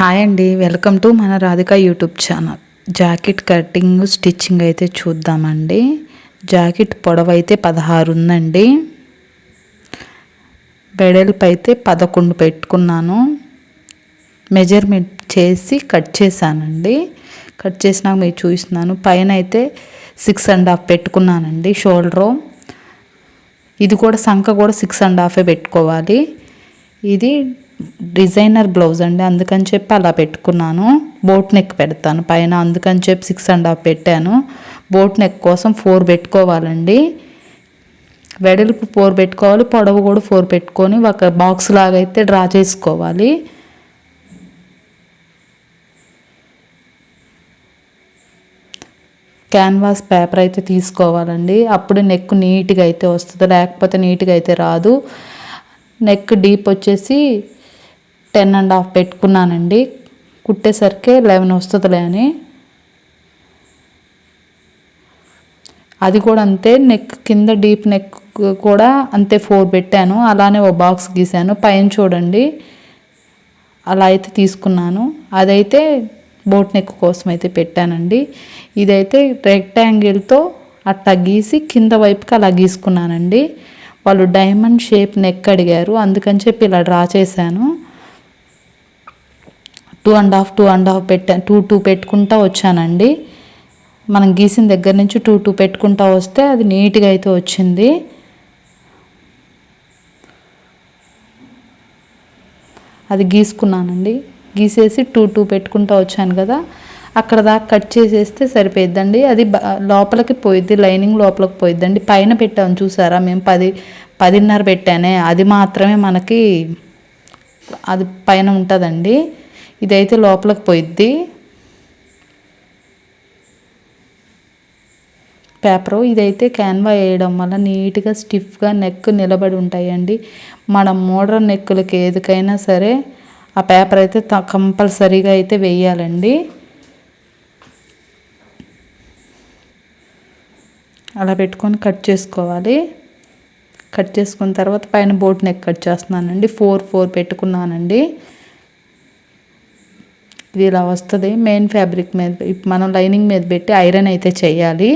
Hi అండి. Welcome to మన Radhika YouTube channel. Jacket cutting stitching అయితే చూద్దామండి. జాకెట్ పొడవు అయితే పదహారు ఉందండి. వెడల్పు అయితే పదకొండు పెట్టుకున్నాను. మెజర్మెంట్ చేసి కట్ చేశానండి. కట్ చేసినాక మీరు చూస్తున్నాను పైన అయితే సిక్స్ అండ్ హాఫ్ పెట్టుకున్నానండి షోల్డరు. ఇది కూడా సంఖ కూడా సిక్స్ అండ్ హాఫే పెట్టుకోవాలి. ఇది డిజైనర్ బ్లౌజ్ అండి అందుకని చెప్పి అలా పెట్టుకున్నాను. బోట్ నెక్ పెడతాను. పైన అందుకని చెప్పి సిక్స్ అండ్ హాఫ్ పెట్టాను. బోట్ నెక్ కోసం ఫోర్ పెట్టుకోవాలండి. వెడల్పు ఫోర్ పెట్టుకోవాలి పొడవు కూడా ఫోర్ పెట్టుకొని ఒక బాక్స్ లాగా అయితే డ్రా చేసుకోవాలి. క్యాన్వాస్ పేపర్ అయితే తీసుకోవాలండి. అప్పుడు నెక్ నీట్గా అయితే వస్తుంది లేకపోతే నీట్గా అయితే రాదు. నెక్ డీప్ వచ్చేసి టెన్ అండ్ హాఫ్ పెట్టుకున్నానండి. కుట్టేసరికి లెవెన్ వస్తుందిలే అని. అది కూడా అంతే నెక్ కింద డీప్ నెక్ కూడా అంతే ఫోర్ పెట్టాను. అలానే ఓ బాక్స్ గీసాను. పైన చూడండి అలా అయితే తీసుకున్నాను. అదైతే బోట్ నెక్ కోసం అయితే పెట్టానండి. ఇదైతే రెక్టాంగిల్తో అట్టా గీసి కింద వైపుకి అలా గీసుకున్నానండి. వాళ్ళు డైమండ్ షేప్ నెక్ అడిగారు. అందుకని చెప్పి ఇలా డ్రా చేశాను. Two and half two and half పెట్టా టూ టూ పెట్టుకుంటా వచ్చానండి. మనం గీసిన దగ్గర నుంచి టూ టూ పెట్టుకుంటా వస్తే అది నీట్గా అయితే వచ్చింది. అది గీసుకున్నానండి. గీసేసి టూ టూ పెట్టుకుంటా వచ్చాను కదా. అక్కడ దాకా కట్ చేసేస్తే సరిపోయిద్దండి. అది లోపలికి పోయిద్ది లైనింగ్ లోపలికి పోయిద్దండి. పైన పెట్టాము చూసారా మేము? పది పదిన్నర పెట్టానే. అది మాత్రమే మనకి అది పైన ఉంటుందండి. ఇదైతే లోపలికి పోయిద్ది. పేపరు ఇదైతే క్యాన్వా వేయడం వల్ల నీట్గా స్టిఫ్గా నెక్ నిలబడి ఉంటాయండి. మనం మోడ్రన్ నెక్కులకి ఏదికైనా సరే ఆ పేపర్ అయితే కంపల్సరీగా అయితే వేయాలండి. అలా పెట్టుకొని కట్ చేసుకోవాలి. కట్ చేసుకున్న తర్వాత పైన బోట్ నెక్ కట్ చేస్తున్నానండి. ఫోర్ ఫోర్ పెట్టుకున్నానండి. ఇది ఇలా వస్తుంది. మెయిన్ ఫ్యాబ్రిక్ మీద మనం లైనింగ్ మీద పెట్టి ఐరన్ అయితే చేయాలి.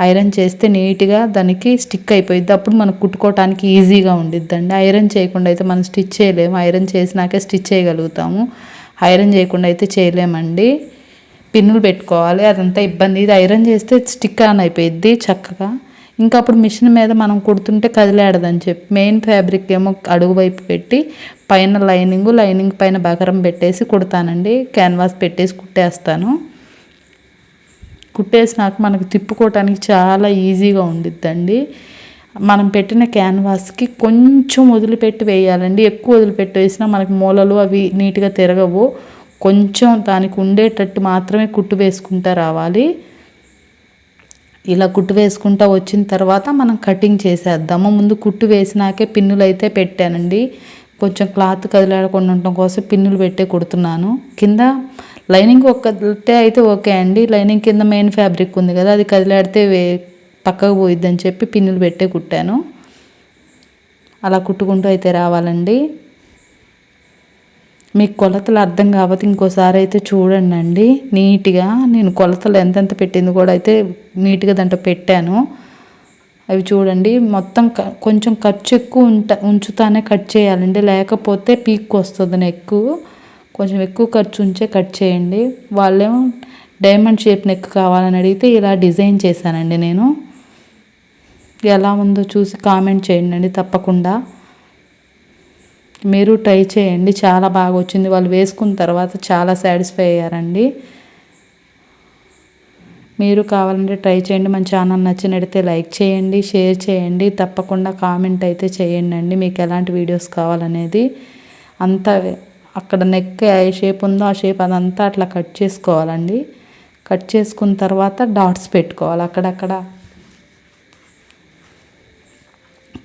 ఐరన్ చేస్తే నీట్గా దానికి స్టిక్ అయిపోయింది అప్పుడు మనకు కుట్టుకోవటానికి ఈజీగా ఉండిద్దండి. ఐరన్ చేయకుండా అయితే మనం స్టిచ్ చేయలేము. ఐరన్ చేసినాకే స్టిచ్ చేయగలుగుతాము. ఐరన్ చేయకుండా అయితే చేయలేమండి. పిన్నులు పెట్టుకోవాలి. అదంతా ఇబ్బంది. ఇది ఐరన్ చేస్తే స్టిక్ ఆన్ అయిపోయిద్ది చక్కగా. ఇంకా అప్పుడు మిషన్ మీద మనం కుడుతుంటే కదిలాడదని చెప్పి మెయిన్ ఫ్యాబ్రిక్ ఏమో అడుగు వైపు పెట్టి పైన లైనింగ్ లైనింగ్ పైన బకరం పెట్టేసి కుడతానండి. క్యాన్వాస్ పెట్టేసి కుట్టేస్తాను. కుట్టేసినాక మనకు తిప్పుకోవటానికి చాలా ఈజీగా ఉండిద్దండి. మనం పెట్టిన క్యాన్వాస్కి కొంచెం వదిలిపెట్టి వేయాలండి. ఎక్కువ వదిలిపెట్టి వేసినా మనకి మూలలు అవి నీట్గా తిరగవు. కొంచెం దానికి ఉండేటట్టు మాత్రమే కుట్టు వేసుకుంటా రావాలి. ఇలా కుట్టు వేసుకుంటా వచ్చిన తర్వాత మనం కటింగ్ చేసేద్దాము ముందు కుట్టు వేసినాకే పిన్నులు అయితే పెట్టానండి. కొంచెం క్లాత్ కదిలాడకుండా ఉండటం కోసం పిన్నులు పెట్టే కుడుతున్నాను. కింద లైనింగ్ ఒక్కటే అయితే ఓకే అండి. లైనింగ్ కింద మెయిన్ ఫ్యాబ్రిక్ ఉంది కదా అది కదిలాడితే వే పక్కకు పోయిద్దని చెప్పి పిన్నులు పెట్టే కుట్టాను. అలా కుట్టుకుంటూ అయితే రావాలండి. మీకు కొలతలు అర్థం కాకపోతే ఇంకోసారి అయితే చూడండి అండి నీట్గా నేను కొలతలు ఎంతెంత పెట్టింది కూడా అయితే నీట్గా దాంట్లో పెట్టాను. అవి చూడండి. మొత్తం కొంచెం ఖర్చు ఎక్కువ ఉంట ఉంచుతానే కట్ చేయాలండి. లేకపోతే పీక్ వస్తుంది నెక్ కొంచెం ఎక్కువ ఖర్చు ఉంచే కట్ చేయండి. వాళ్ళేమో డైమండ్ షేప్ నెక్ కావాలని అడిగితే ఇలా డిజైన్ చేశానండి నేను. ఎలా ఉందో చూసి కామెంట్ చేయండి తప్పకుండా. మీరు ట్రై చేయండి. చాలా బాగా వచ్చింది వాళ్ళు వేసుకున్న తర్వాత చాలా సాటిస్ఫై అయ్యారండి. మీరు కావాలంటే ట్రై చేయండి. మన ఛానల్ నచ్చినట్టయితే లైక్ చేయండి షేర్ చేయండి. తప్పకుండా కామెంట్ అయితే చేయండి అండి మీకు ఎలాంటి వీడియోస్ కావాలనేది. అంతా అక్కడ నెక్ ఏ షేప్ ఉందో ఆ షేప్ అదంతా అట్లా కట్ చేసుకోవాలండి. కట్ చేసుకున్న తర్వాత డాట్స్ పెట్టుకోవాలి. అక్కడక్కడ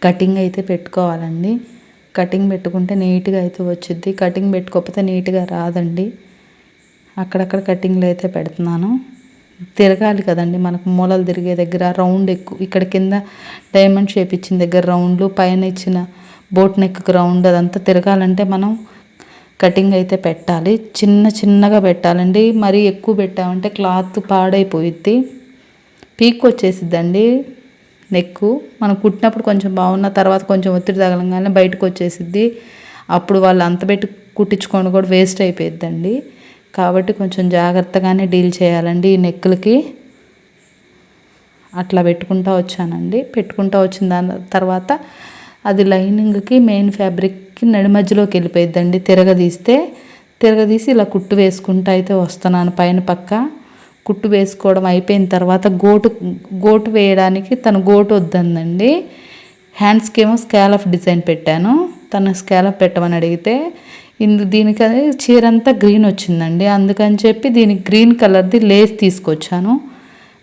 కటింగ్ అయితే పెట్టుకోవాలండి. కటింగ్ పెట్టుకుంటే నీట్గా అయితే వచ్చింది కటింగ్ పెట్టుకోకపోతే నీట్గా రాదండి. అక్కడక్కడ కటింగ్లు అయితే పెడుతున్నాను. తిరగాలి కదండి మనకు మూలలు తిరిగే దగ్గర. రౌండ్ ఎక్కువ ఇక్కడ కింద డైమండ్ షేప్ ఇచ్చిన దగ్గర రౌండ్లు పైన ఇచ్చిన బోట్ నెక్ రౌండ్ అదంతా తిరగాలంటే మనం కటింగ్ అయితే పెట్టాలి. చిన్న చిన్నగా పెట్టాలండి. మరీ ఎక్కువ పెట్టామంటే క్లాత్ పాడైపోయిద్ది. పీక్ వచ్చేసిద్దండి. నెక్కు. మనం కుట్టినప్పుడు కొంచెం బాగున్న తర్వాత కొంచెం ఒత్తిడి తగలంగానే బయటకు వచ్చేసిద్ది. అప్పుడు వాళ్ళు అంత పెట్టి కుట్టించుకొని కూడా వేస్ట్ అయిపోయిద్దండి. కాబట్టి కొంచెం జాగ్రత్తగానే డీల్ చేయాలండి ఈ నెక్కులకి. అట్లా పెట్టుకుంటా వచ్చానండి. పెట్టుకుంటా వచ్చిన దాని తర్వాత అది లైనింగ్కి మెయిన్ ఫ్యాబ్రిక్కి నడి మధ్యలోకి వెళ్ళిపోయిద్దండి. తిరగదీస్తే తిరగదీసి ఇలా కుట్టు వేసుకుంటూ అయితే వస్తున్నాను పైన పక్క. కుట్టు వేసుకోవడం అయిపోయిన తర్వాత గోటు గోటు వేయడానికి తను గోటు వద్దందండి. హ్యాండ్స్కి ఏమో స్కాలఫ్ డిజైన్ పెట్టాను. తను స్కాలఫ్ పెట్టమని అడిగితే ఇందు దీనికి చీర అంతా గ్రీన్ వచ్చిందండి. అందుకని చెప్పి దీనికి గ్రీన్ కలర్ది లేస్ తీసుకొచ్చాను.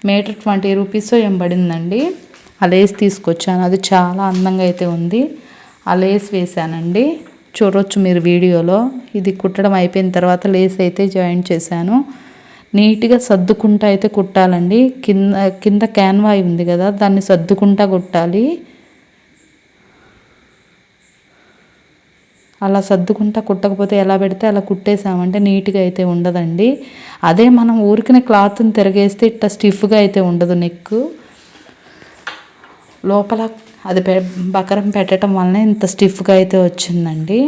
మీటర్ ట్వంటీ రూపీస్ ఏం పడిందండి. ఆ లేస్ తీసుకొచ్చాను. అది చాలా అందంగా అయితే ఉంది. ఆ లేస్ వేసానండి చూడొచ్చు మీరు వీడియోలో. ఇది కుట్టడం అయిపోయిన తర్వాత లేస్ అయితే జాయిన్ చేశాను. నీట్గా సర్దుకుంటా అయితే కుట్టాలండి. కింద కింద క్యాన్వాయి ఉంది కదా దాన్ని సర్దుకుంటా కుట్టాలి. అలా సర్దుకుంటా కుట్టకపోతే ఎలా పెడితే అలా కుట్టేసామంటే నీట్గా అయితే ఉండదండి. అదే మనం ఊరికిన క్లాత్ని తిరగేస్తే ఇట్లా స్టిఫ్గా అయితే ఉండదు నెక్ లోపల అది బకరం పెట్టడం వలన ఇంత స్టిఫ్గా అయితే వచ్చిందండి.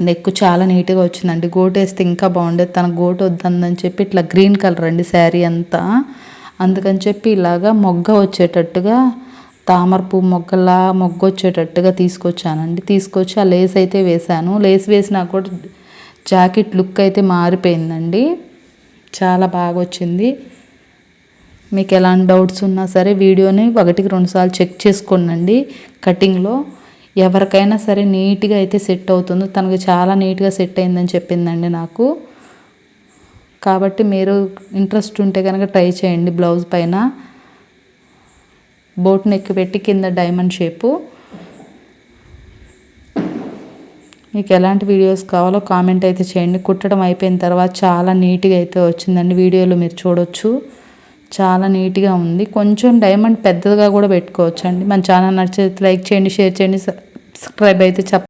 నెక్ చాలా నీట్గా వచ్చిందండి. గోటు వేస్తే ఇంకా బాగుండేది. తన గోటు వద్దని చెప్పి ఇట్లా గ్రీన్ కలర్ అండి శారీ అంతా. అందుకని చెప్పి ఇలాగా మొగ్గ వచ్చేటట్టుగా తామర పువ్వు మొగ్గలా మొగ్గ వచ్చేటట్టుగా తీసుకొచ్చానండి. తీసుకొచ్చి ఆ లేస్ అయితే వేశాను. లేస్ వేసినా కూడా జాకెట్ లుక్ అయితే మారిపోయిందండి. చాలా బాగా వచ్చింది. మీకు ఎలాంటి డౌట్స్ ఉన్నా సరే వీడియోని ఒకటికి రెండుసార్లు చెక్ చేసుకోండి కటింగ్లో ఎవరికైనా సరే నీట్గా అయితే సెట్ అవుతుంది. తనకు చాలా నీట్గా సెట్ అయిందని చెప్పిందండి నాకు. కాబట్టి మీరు ఇంట్రెస్ట్ ఉంటే కనుక ట్రై చేయండి బ్లౌజ్ పైన. బోట్ నెక్ పెట్టి కింద డైమండ్ షేపు. మీకు ఎలాంటి వీడియోస్ కావాలో కామెంట్ అయితే చేయండి. కుట్టడం అయిపోయిన తర్వాత చాలా నీట్గా అయితే వచ్చిందండి వీడియోలో మీరు చూడొచ్చు. చాలా నీట్గా ఉంది. కొంచెం డైమండ్ పెద్దదిగా కూడా పెట్టుకోవచ్చండి. మన ఛానల్ నచ్చితే లైక్ చేయండి షేర్ చేయండి సబ్స్క్రైబ్ అయితే చెప్ప